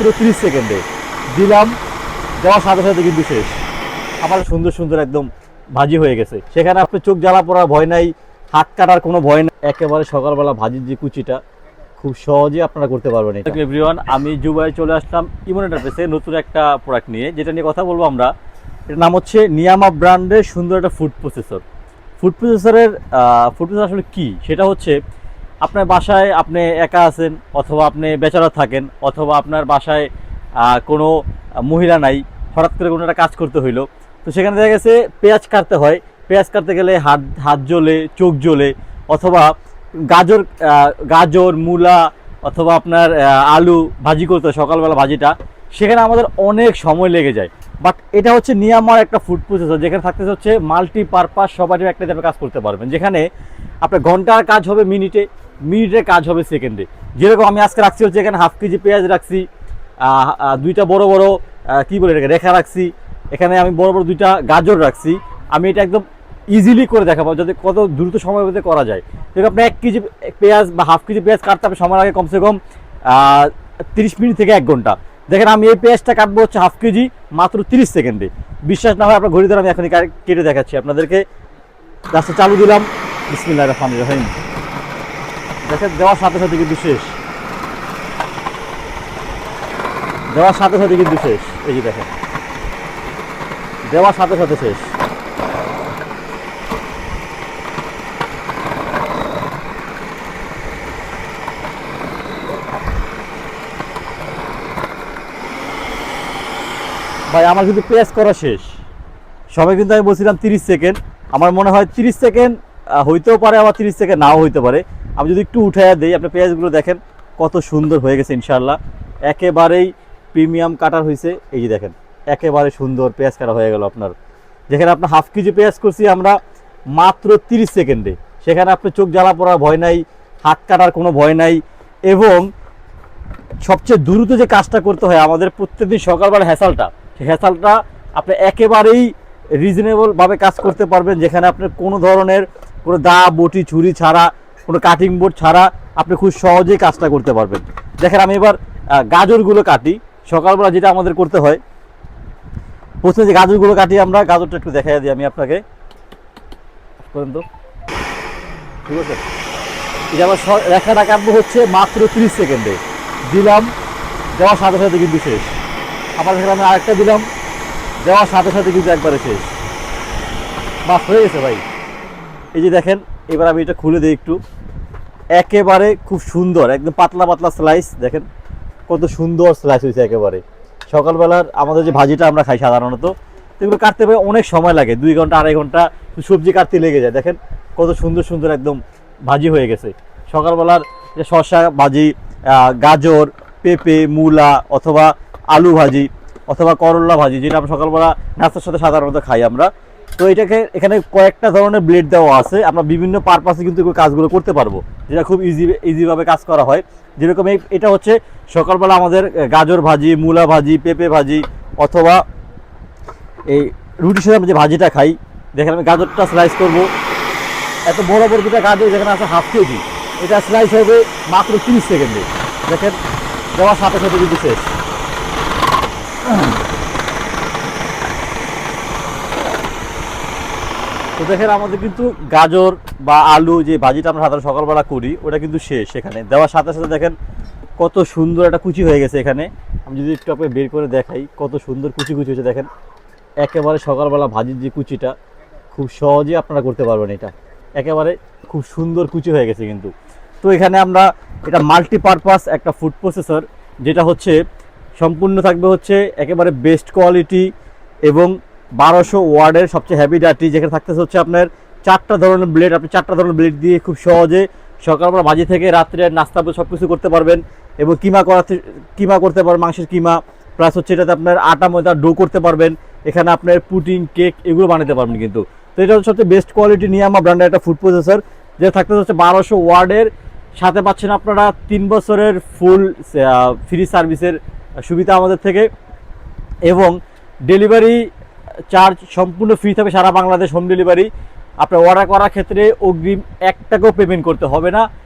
পুরো তিরিশ সেকেন্ডে। দিলাম, দেওয়ার সাথে সাথে কিন্তু শেষ। আমার সুন্দর সুন্দর একদম ভাজি হয়ে গেছে। সেখানে আপনি চোখ জ্বালা পড়ার ভয় নাই, হাত কাটার কোনো ভয় নাই। একেবারে সকালবেলা ভাজির যে কুচিটা, খুব সহজে আপনারা করতে পারবেন এভরিওয়ান আমি জুবাই চলে আসলাম ইমন এন্টারপ্রাইসে নতুন একটা প্রোডাক্ট নিয়ে। যেটা নিয়ে কথা বলব আমরা, এটার নাম হচ্ছে নিয়ামা ব্র্যান্ডের সুন্দর একটা ফুড প্রসেসর ফুড প্রসেসরের ফুড প্রসেসর আসলে কী? সেটা হচ্ছে আপনার বাসায় আপনি একা আছেন অথবা আপনি বেচারা থাকেন অথবা আপনার বাসায় কোনো মহিলা নাই, হঠাৎ করে কোনো একটা কাজ করতে হইল। তো সেখানে দেখা গেছে পেঁয়াজ কাটতে হয়। পেঁয়াজ কাটতে গেলে হাত হাত জ্বলে, চোখ জ্বলে অথবা গাজর গাজর, মূলা অথবা আপনার আলু ভাজি করতে হয় সকালবেলা ভাজিটা। সেখানে আমাদের অনেক সময় লেগে যায়। বাট এটা হচ্ছে নিয়ামার একটা ফুড প্রসেসর যেখানে থাকতেছে হচ্ছে মাল্টি পারপাস সবাই একটা কাজ করতে পারবেন। যেখানে আপনার ঘণ্টার কাজ হবে মিনিটে মিনিটের কাজ হবে সেকেন্ডে যেরকম আমি আজকে রাখছি হচ্ছে এখানে হাফ কেজি পেঁয়াজ রাখছি দুইটা বড় বড় কি বলে এটাকে, রেখা রাখছি। এখানে আমি বড় বড় দুইটা গাজর রাখছি। আমি এটা একদম ইজিলি করে দেখাবো, যাতে কত দ্রুত সময়ের মধ্যে করা যায়। যেরকম আপনি এক কেজি পেঁয়াজ বা হাফ কেজি পেঁয়াজ কাটতে হবে সময় লাগে কমসে কম তিরিশ মিনিট থেকে এক ঘণ্টা। দেখেন আমি এই পেঁয়াজটা কাটবো হচ্ছে হাফ কেজি মাত্র তিরিশ সেকেন্ডে বিশ্বাস না হয় আপনার ঘড়ি ধরে আমি এখনই কেটে দেখাচ্ছি। আপনাদেরকে রাস্তা চালু দিলাম। বিসমিল্লাহ রহমান রহিম। দেখেন, দেওয়ার সাথে সাথে কিন্তু শেষ। দেওয়ার সাথে সাথে কিন্তু শেষ। এই যে দেখেন। দেওয়ার সাথে সাথে শেষ। ভাই, আমার কিন্তু প্রেস করা শেষ। সবাই কিন্তু আমি বলছিলাম তিরিশ সেকেন্ড আমার মনে হয় তিরিশ সেকেন্ড হইতেও পারে, আবার তিরিশ সেকেন্ড নাও হইতে পারে। আমি যদি একটু উঠাইয়া দিই, আপনি পেঁয়াজগুলো দেখেন, কত সুন্দর হয়ে গেছে ইনশাল্লাহ একেবারেই প্রিমিয়াম কাটার হয়েছে এই যে দেখেন, একেবারে সুন্দর পেঁয়াজ কাটা হয়ে গেল আপনার। যেখানে আপনার হাফ কেজি পেঁয়াজ করছি আমরা মাত্র তিরিশ সেকেন্ডে। সেখানে আপনার চোখ জ্বালা পড়ার ভয় নাই, হাত কাটার কোনো ভয় নাই, এবং সবচেয়ে দ্রুত যে কাজটা করতে হয় আমাদের প্রত্যেকদিন সকালবেলা হ্যাসালটা সেই হ্যাসালটা আপনি একেবারেই রিজনেবলভাবে কাজ করতে পারবেন, যেখানে আপনার কোনো ধরনের কোনো দা, বটি, ছুরি ছাড়া কোনো কাটিং বোর্ড ছাড়া আপনি খুব সহজেই কাজটা করতে পারবেন। দেখেন আমি এবার গাজরগুলো কাটি। সকালবেলা যেটা আমাদের করতে হয়, প্রথমে যে গাজরগুলো কাটি আমরা, গাজরটা একটু দেখাই দিই আমি আপনাকে। করেন তো ঠিক আছে? এটা আবার স- রেখাটা কাটবো হচ্ছে মাত্র তিরিশ সেকেন্ডে। দিলাম, দেওয়ার সাথে সাথে কিন্তু শেষ। আবার সেখানে আমি আরেকটা দিলাম, দেওয়ার সাথে সাথে কিন্তু একবারে শেষ। বাস, হয়ে গেছে ভাই। এই যে দেখেন এবার আমি এটা খুলে দিই একটু। একেবারে খুব সুন্দর, একদম পাতলা পাতলা স্লাইস দেখেন কত সুন্দর স্লাইস হয়েছে একেবারে। সকালবেলার আমাদের যে ভাজিটা আমরা খাই সাধারণত এগুলো কাটতে পারে অনেক সময় লাগে, দুই ঘণ্টা, আড়াই ঘণ্টা সবজি কাটতে লেগে যায়। দেখেন কত সুন্দর সুন্দর একদম ভাজি হয়ে গেছে। সকালবেলার যে শসা ভাজি গাজর, পেঁপে, মূলা অথবা আলু ভাজি অথবা করলা ভাজি, যেটা আমরা সকালবেলা নাস্তার সাথে সাধারণত খাই আমরা তো এটাকে এখানে কয়েকটা ধরনের ব্লেড দেওয়া আছে। আমরা বিভিন্ন পারপাসে কিন্তু কাজগুলো করতে পারব, যেটা খুব ইজি ইজিভাবে কাজ করা হয়। যেরকম এই, এটা হচ্ছে সকালবেলা আমাদের গাজর ভাজি, মূলা ভাজি, পেঁপে ভাজি, অথবা এই রুটির সাথে আমরা যে ভাজিটা খাই, দেখেন আমি গাজরটা স্লাইস করব। এত বড় বড় দুটা গাজর যেখানে আছে হাফ কেজি, এটা স্লাইস হবে মাত্র তিরিশ সেকেন্ডে। দেখেন, দেওয়ার সাথে সাথে কিন্তু শেষ। তো দেখেন আমাদের কিন্তু গাজর বা আলু যে ভাজিটা আমরা সাধারণ সকালবেলা করি, ওটা কিন্তু শেষ এখানে। দেওয়ার সাথে সাথে দেখেন কত সুন্দর একটা কুচি হয়ে গেছে এখানে। আমি যদি একটু আপনাকে বের করে দেখাই, কত সুন্দর কুচি কুচি হয়েছে দেখেন। একেবারে সকালবেলা ভাজির যে কুচিটা, খুব সহজে আপনারা করতে পারবেন এটা। একেবারে খুব সুন্দর কুচি হয়ে গেছে কিন্তু। তো এখানে আমরা এটা মাল্টিপারপাস একটা ফুড প্রসেসর যেটা হচ্ছে সম্পূর্ণ থাকবে হচ্ছে একেবারে বেস্ট কোয়ালিটি এবং বারোশো ওয়ার্ডের সবচেয়ে হ্যাভি ডাটি যেখানে থাকতেছে হচ্ছে আপনার চারটা ধরনের ব্লেড আপনি চারটা ধরনের ব্লেড দিয়ে খুব সহজে সকালবেলা ভাজি থেকে রাত্রে নাস্তা সব কিছু করতে পারবেন এবং কিমা করাতে, কিমা করতে পারবেন, মাংসের কিমা প্লাস হচ্ছে এটাতে আপনার আটা, ময়দা ডো করতে পারবেন, এখানে আপনার পুটিং কেক এগুলো বানাতে পারবেন কিন্তু। তো এটা হচ্ছে সবচেয়ে বেস্ট কোয়ালিটি নিয়ে আমার ব্র্যান্ডের একটা ফুড প্রসেসর যেটা থাকতে হচ্ছে বারোশো ওয়ার্ডের, সাথে পাচ্ছেন আপনারা তিন বছরের ফুল ফ্রি সার্ভিসের সুবিধা আমাদের থেকে। এবং ডেলিভারি চার্জ সম্পূর্ণ ফ্রি থাকবে, সারা বাংলাদেশ হোম ডেলিভারি আপনার অর্ডার করার ক্ষেত্রে অগ্রিম এক টাকাও পেমেন্ট করতে হবে না।